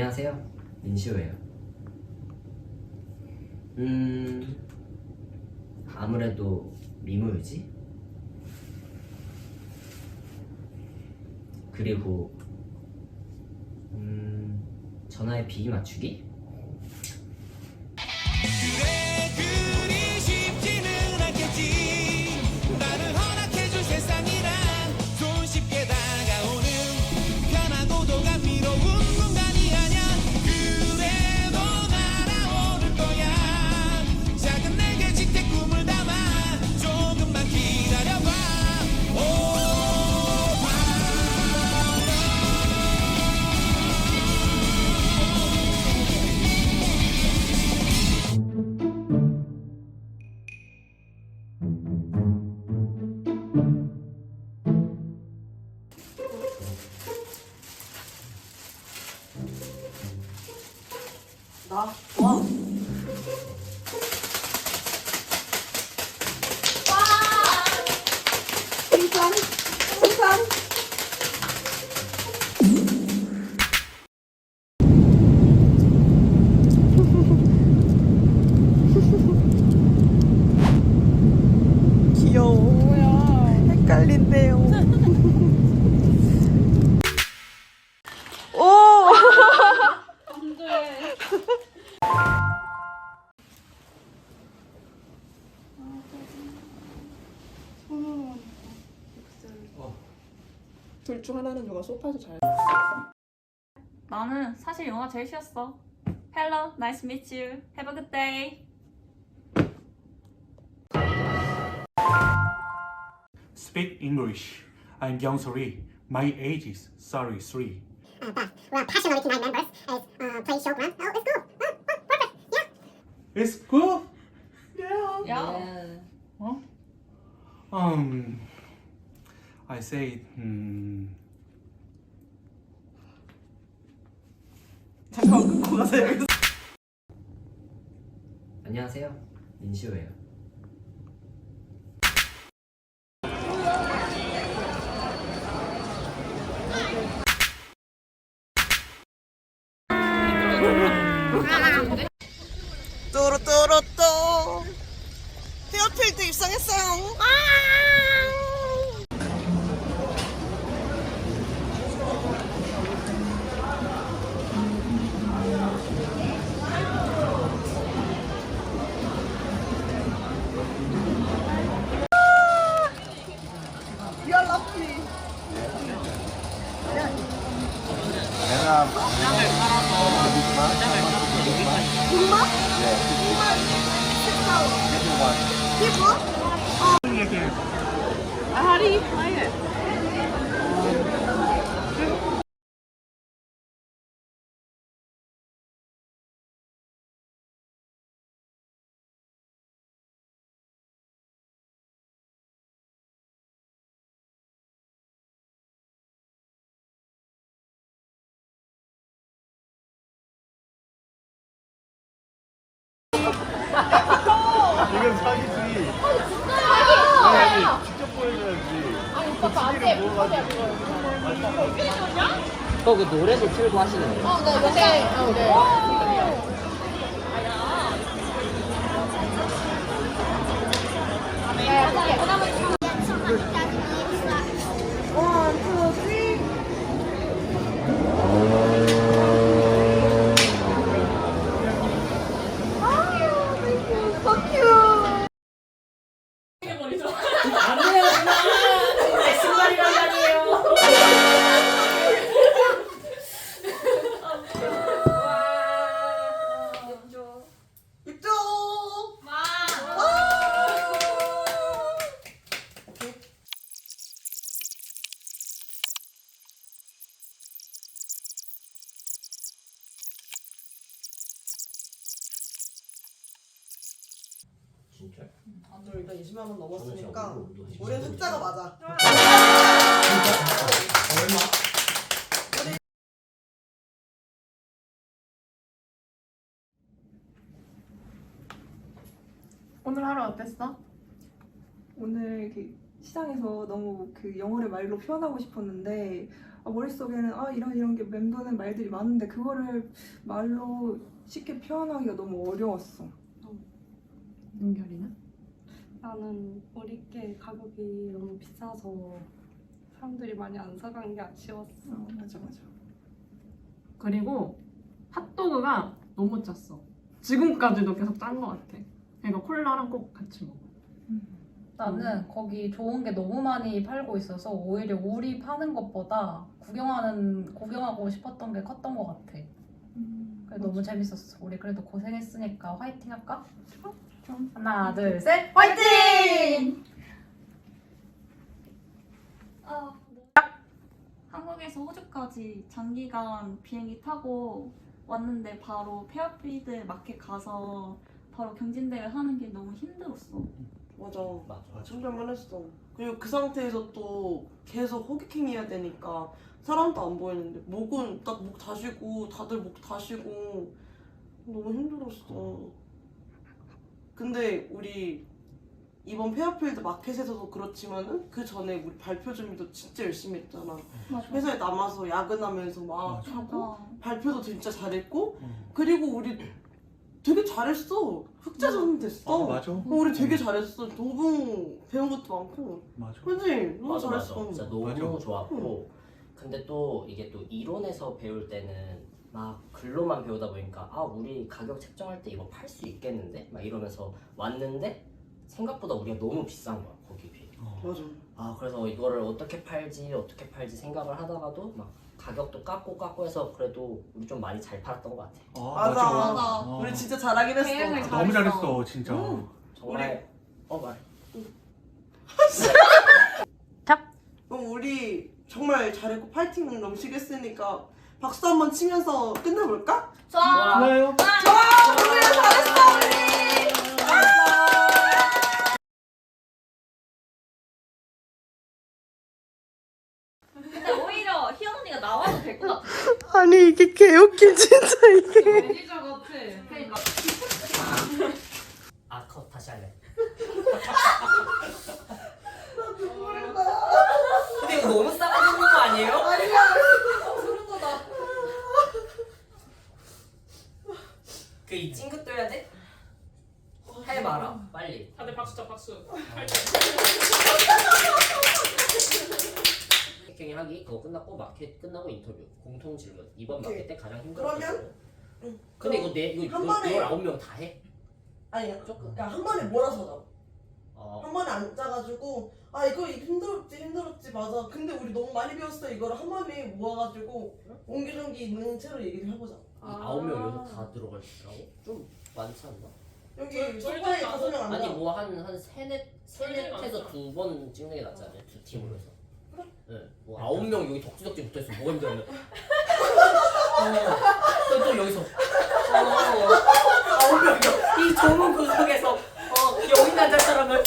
안녕하세요. 민시호예요. 음, 아무래도 미모유지? 그리고, 음, 전화의 비기 맞추기? Refund. Refund. 중 하나는 누가 소파에서 잘 나는 사실 영화 제일 싫었어. Hello, nice to meet you. Have a good day. Speak English. I'm Young Ri. My age is 33. uh, but well, passionality night members is uh, play showground. Oh, it's cool. Oh, oh, perfect. Yeah. It's good. Yeah. 야, Um, I say, hmm, 여기서. 안녕하세요. 민시호예요. 뚜루뚜루뚜 헤어필드 입성했어요. You How do you play it? 또 그 노래도 틀고 하시는 거예요? 이쪽. 저 일단 20만 원 넘었으니까 되죠. 흑자가 맞아. 오늘 하루 어땠어? 오늘 이렇게 시장에서 너무 그 영어를 말로 표현하고 싶었는데 아, 머릿속에는 아 이런 이런 게 맴도는 말들이 많은데 그거를 말로 쉽게 표현하기가 너무 어려웠어. 은결이는? 나는 우리께 가격이 너무 비싸서 사람들이 많이 안 사간 게 아쉬웠어. 어, 맞아 맞아. 그리고 핫도그가 너무 짰어. 지금까지도 계속 짠 것 같아. 그러니까 콜라랑 꼭 같이 먹어. 나는 거기 좋은 게 너무 많이 팔고 있어서 오히려 우리 파는 것보다 구경하는 구경하고 싶었던 게 컸던 것 같아. 그래 너무 재밌었어. 우리 그래도 고생했으니까 화이팅 할까? 하나 둘 셋, 화이팅! 아, 한국에서 호주까지 장기간 비행기 타고 왔는데 바로 페어필드 마켓 가서 바로 경진대회 하는 게 너무 힘들었어. 맞아. 맞아. 충전만 했어. 그리고 그 상태에서 또 계속 호기킹 해야 되니까 사람도 안 보이는데 목은 딱 목 다시고 다들 목 다시고 너무 힘들었어. 근데 우리 이번 페어필드 마켓에서도 그렇지만은 그 전에 우리 발표 준비도 진짜 열심히 했잖아. 맞아. 회사에 남아서 야근하면서 막 맞아. 하고 맞아. 발표도 진짜 잘했고 어. 그리고 우리 되게 잘했어. 흑자전 됐어. 아 맞아. 어, 우리 되게 잘했어. 도봉 배운 것도 많고. 맞아. 그지? 너무 맞아 맞아. 잘했어. 진짜 너무 맞아. 좋았고 근데 또 이게 또 이론에서 배울 때는 막 글로만 배우다 보니까 아 우리 가격 책정할 때 이거 팔 수 있겠는데 막 이러면서 왔는데 생각보다 우리가 너무 비싼 거야 거기 비해. 어. 맞아. 아 그래서 이거를 어떻게 팔지 어떻게 팔지 생각을 하다가도 막 가격도 깎고 깎고 해서 그래도 우리 좀 많이 잘 팔았던 것 같아. 아, 맞아. 맞아. 어. 우리 진짜 잘하긴 했어. 대응을 아, 잘- 너무 잘했어. 잘했어 진짜. 음. 정말 어 말. 그럼 우리 정말 잘했고 파이팅 넘치겠으니까 박수 한번 치면서 끝내볼까? 좋아. 좋아요. 근데 오히려 희연 언니가 나와도 될 것 같아. 아니 이게 개웃긴 진짜 이게. 매니저 같아. 그러니까. 아컷 다시 할래. 근데 이거 너무 싸가지 없는 거 아니에요? 그이 찡긋도 해야 돼? 해봐라 빨리 다들 박수 쳐 박수. 해킹 하기 그거 끝났고 마켓 끝나고 인터뷰 공통 질문 이번 오케이. 마켓 때 가장 힘들었던 그러면? 부분. 응. 근데 이거 내 이거 한 번에- 이걸 아홉 명다 해? 아니 조금 야 한 번에 몰아서 자. 어. 한 번에 안 짜가지고 아 이거 힘들었지 힘들었지 맞아. 근데 우리 너무 많이 배웠어 이거를 한 번에 모아가지고 옹기종기 있는 채로 얘기를 해보자. 이 아홉 명 여기서 다 들어갈 수 있다고? 좀 많지 않나? 여기 저희 다섯 명 앉아. 아니 뭐한한 세넷 세넷에서. 두 번 찍는 게 낫지 않아요? 두 팀으로 해서. 네. 뭐 아홉 명 여기 덕지덕지 붙어 있으면 뭐가 힘들었냐? 어. 또, 또 여기서. 어. 아홉 명이 좁은 구석에서 어 여기 앉을 사람을